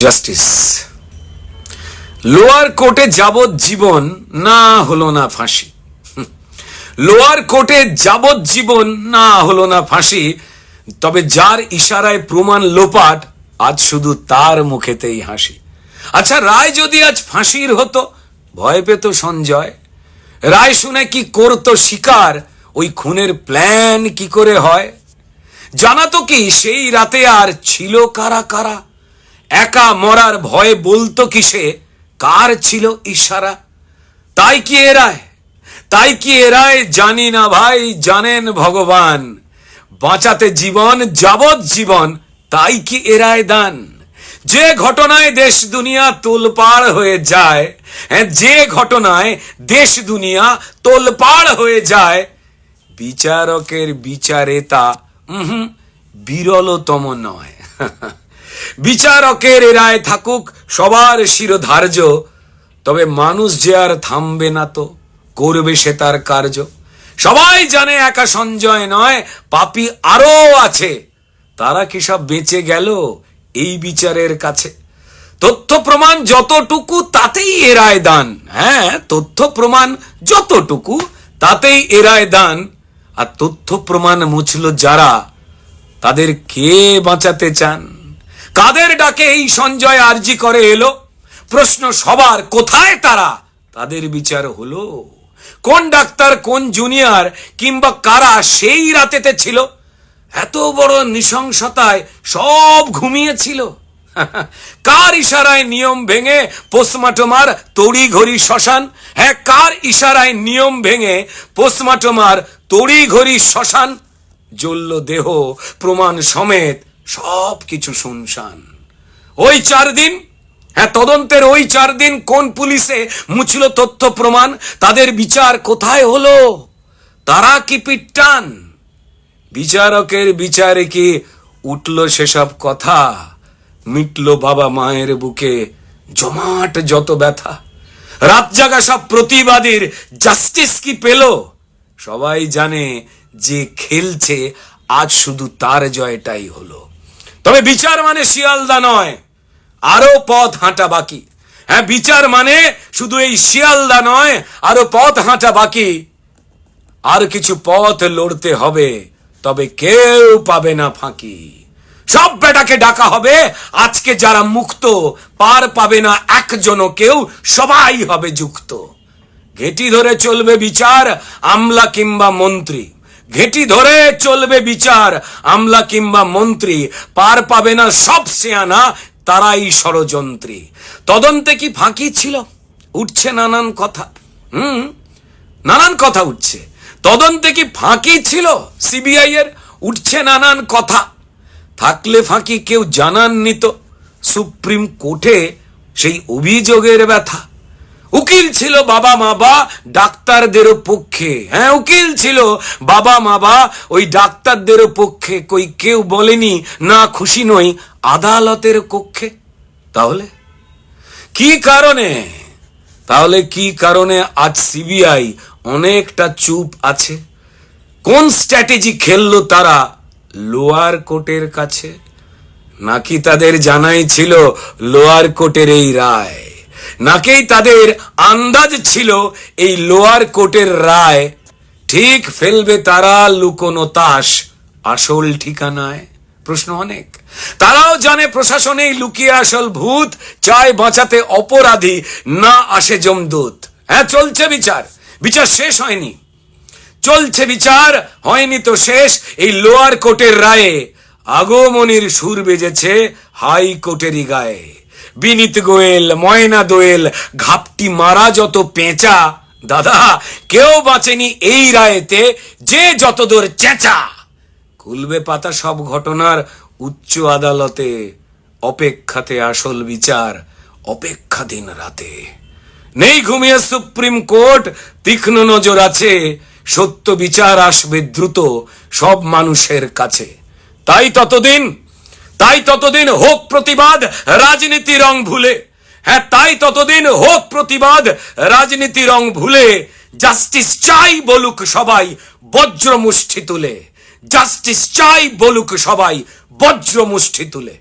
Justice lower কোর্টে যাবজ্জীবন না হলো না ফাঁসি লোয়ার কোর্টে যাবজ্জীবন না হলো না ফাঁসি তবে যার ইশারায় প্রমাণ লোপাট আজ শুধু তার মুখেতেই হাসি আচ্ছা রায় যদি আজ ফাঁসির হতো ভয় পেত সঞ্জয় রায় শুনে কি করতো শিকার ওই খুনের প্ল্যান কি করে হয় জানাতো কি সেই রাতে আর ছিল কারা কারা একা মরার ভয়ে বলতো কিসে? কার ছিল ইশারা? তাই কি এরায় তাই কি এরায় জানি না ভাই, জানেন ভগবান। বাঁচাতে জীবন যাবৎ জীবন, তাই কি এরায় দান? যে ঘটনায় দেশ দুনিয়া তোলপাড় হয়ে যায় হ্যাঁ যে ঘটনায় দেশ দুনিয়া তোলপাড় হয়ে যায়, বিচারকের বিচারে তা বিরলতম নয়। বিচারকের রায় থাকুক, সবার শিরোধার্য। তবে মানুষ যে আর থামবে না তো, করবে সে তার কার্য। সবাই জানে একা সঞ্জয় নয়, পাপি আরও আছে। তারা কি সব বেঁচে গেল এই বিচারের কাছে? তথ্য প্রমাণ যতটুকু, তাতেই এরায় দান। হ্যাঁ তথ্য প্রমাণ যতটুকু, তাতেই এরায় দান। আর তথ্য প্রমাণ মুছল যারা, তাদের কে বাঁচাতে চান? কাদের ডাকে এই সঞ্জয় আরজি করে এলো? প্রশ্ন সবার, কোথায় তারা? তাদের বিচার হলো, কোন ডাক্তার, কোন জুনিয়র, কিংবা কারা সেই রাতেতে ছিল? এত বড় নৃশংসতায় সব ঘুমিয়েছিল। কার ইশারায় নিয়ম ভেঙে পোস্টমার্টমার তড়ি ঘড়ি শ্মশান? হ্যাঁ কার ইশারায় নিয়ম ভেঙে পোস্টমার্টমার তড়ি ঘড়ি শ্মশান? জ্বলল দেহ, প্রমাণ সমেত সব কিছু শুনশান। ওই চার দিন হ্যাঁ তদন্তের ওই চার দিন কোন পুলিশে মুছল তথ্য প্রমাণ, তাদের বিচার কোথায় হলো? তারা কি পিটান? বিচারকের বিচারে কি উঠল সেসব কথা? মিটল বাবা মায়ের বুকে জমাট যত ব্যথা। রাত জাগা সব প্রতিবাদীর জাস্টিস কি পেল? সবাই জানে যে খেলছে, আজ শুধু তার জয়টাই হলো। তবে বিচার মানে শিয়ালদা নয়, আরও পথ হাঁটা বাকি। হ্যাঁ বিচার মানে শুধু এই শিয়ালদা নয়, আরও পথ হাঁটা বাকি। আর কিছু পথ লড়তে হবে, তবে কেউ পাবে না ফাঁকি। সব বেটাকে ডাকা হবে, আজকে যারা মুক্ত, পার পাবে না একজনও কেউ, সবাই হবে যুক্ত। ঘেটি ধরে চলবে বিচার, আমলা কিংবা মন্ত্রী। ঘেটি ধরে চলবে বিচার, আমলা কিংবা মন্ত্রী, পার পাবে না সব সেয়ানা, তারাই ষড়যন্ত্রী। তদন্তে কি ফাঁকি ছিল? উঠছে নানান কথা। হুম, নানান কথা উঠছে। তদন্তে কি ফাঁকি ছিল সিবিআই এর উঠছে নানান কথা। থাকলে ফাঁকি কেউ জানাননি তো। সুপ্রিম কোর্টে সেই অভিযোগের ব্যথা। উকিল ছিল বাবা মা বা ডাক্তারদেরও পক্ষে। হ্যাঁ উকিল ছিল বাবা মা বা ওই ডাক্তারদেরও পক্ষে। কই কেউ বলেনি, না খুশি নই, আদালতের কক্ষে। তাহলে? কি কারণে? তাহলে কি কারণে আজ সিবিআই অনেকটা চুপ আছে? কোন স্ট্র্যাটেজি খেললো তারা লোয়ার কোর্টের কাছে? নাকি তাদের জানাই ছিল লোয়ার কোর্টের এই রায়? নাকি তাদের আন্দাজ ছিল, এই লোয়ার কোর্টের রায় ঠিক ফেলবে তারা লুকোনো তাস আসল ঠিকানায়। প্রশ্ন অনেক। তারাও জানে প্রশাসনেই লুকিয়ে আসল ভূত, চায় বাঁচাতে অপরাধী, না আসে জমদূত। হ্যাঁ চলছে বিচার। বিচার শেষ হয়নি। চলছে বিচার, হয়নি তো শেষ। এই লোয়ার কোর্টের রায়ে আগমনির সুর বেজেছে হাই কোর্টেরই গায়ে। বিনীত গোয়েল, ময়না দোয়েল, ঘাপটি মারা যত পেঁচা। দাদা, কেউ বাঁচেনি এই রায়েতে, যে যতদূর চেঁচা। খুলবে পাতা সব ঘটনার উচ্চ আদালতে। অপেক্ষাতে আসল বিচার অপেক্ষাধীন রাতে। নেই ঘুমিয়ে সুপ্রিম কোর্ট, তীক্ষ্ণ নজর আছে। সত্য বিচার আসবে দ্রুত, সব মানুষের কাছে। তাই ততদিন তাই ততদিন হোক প্রতিবাদ রাজনীতি রং ভুলে। হ্যাঁ তাই ততদিন হোক প্রতিবাদ রাজনীতি রং ভুলে। জাস্টিস চাই বলুক সবাই বজ্র মুষ্টি তুলে। জাস্টিস চাই বলুক সবাই বজ্র মুষ্টি তুলে।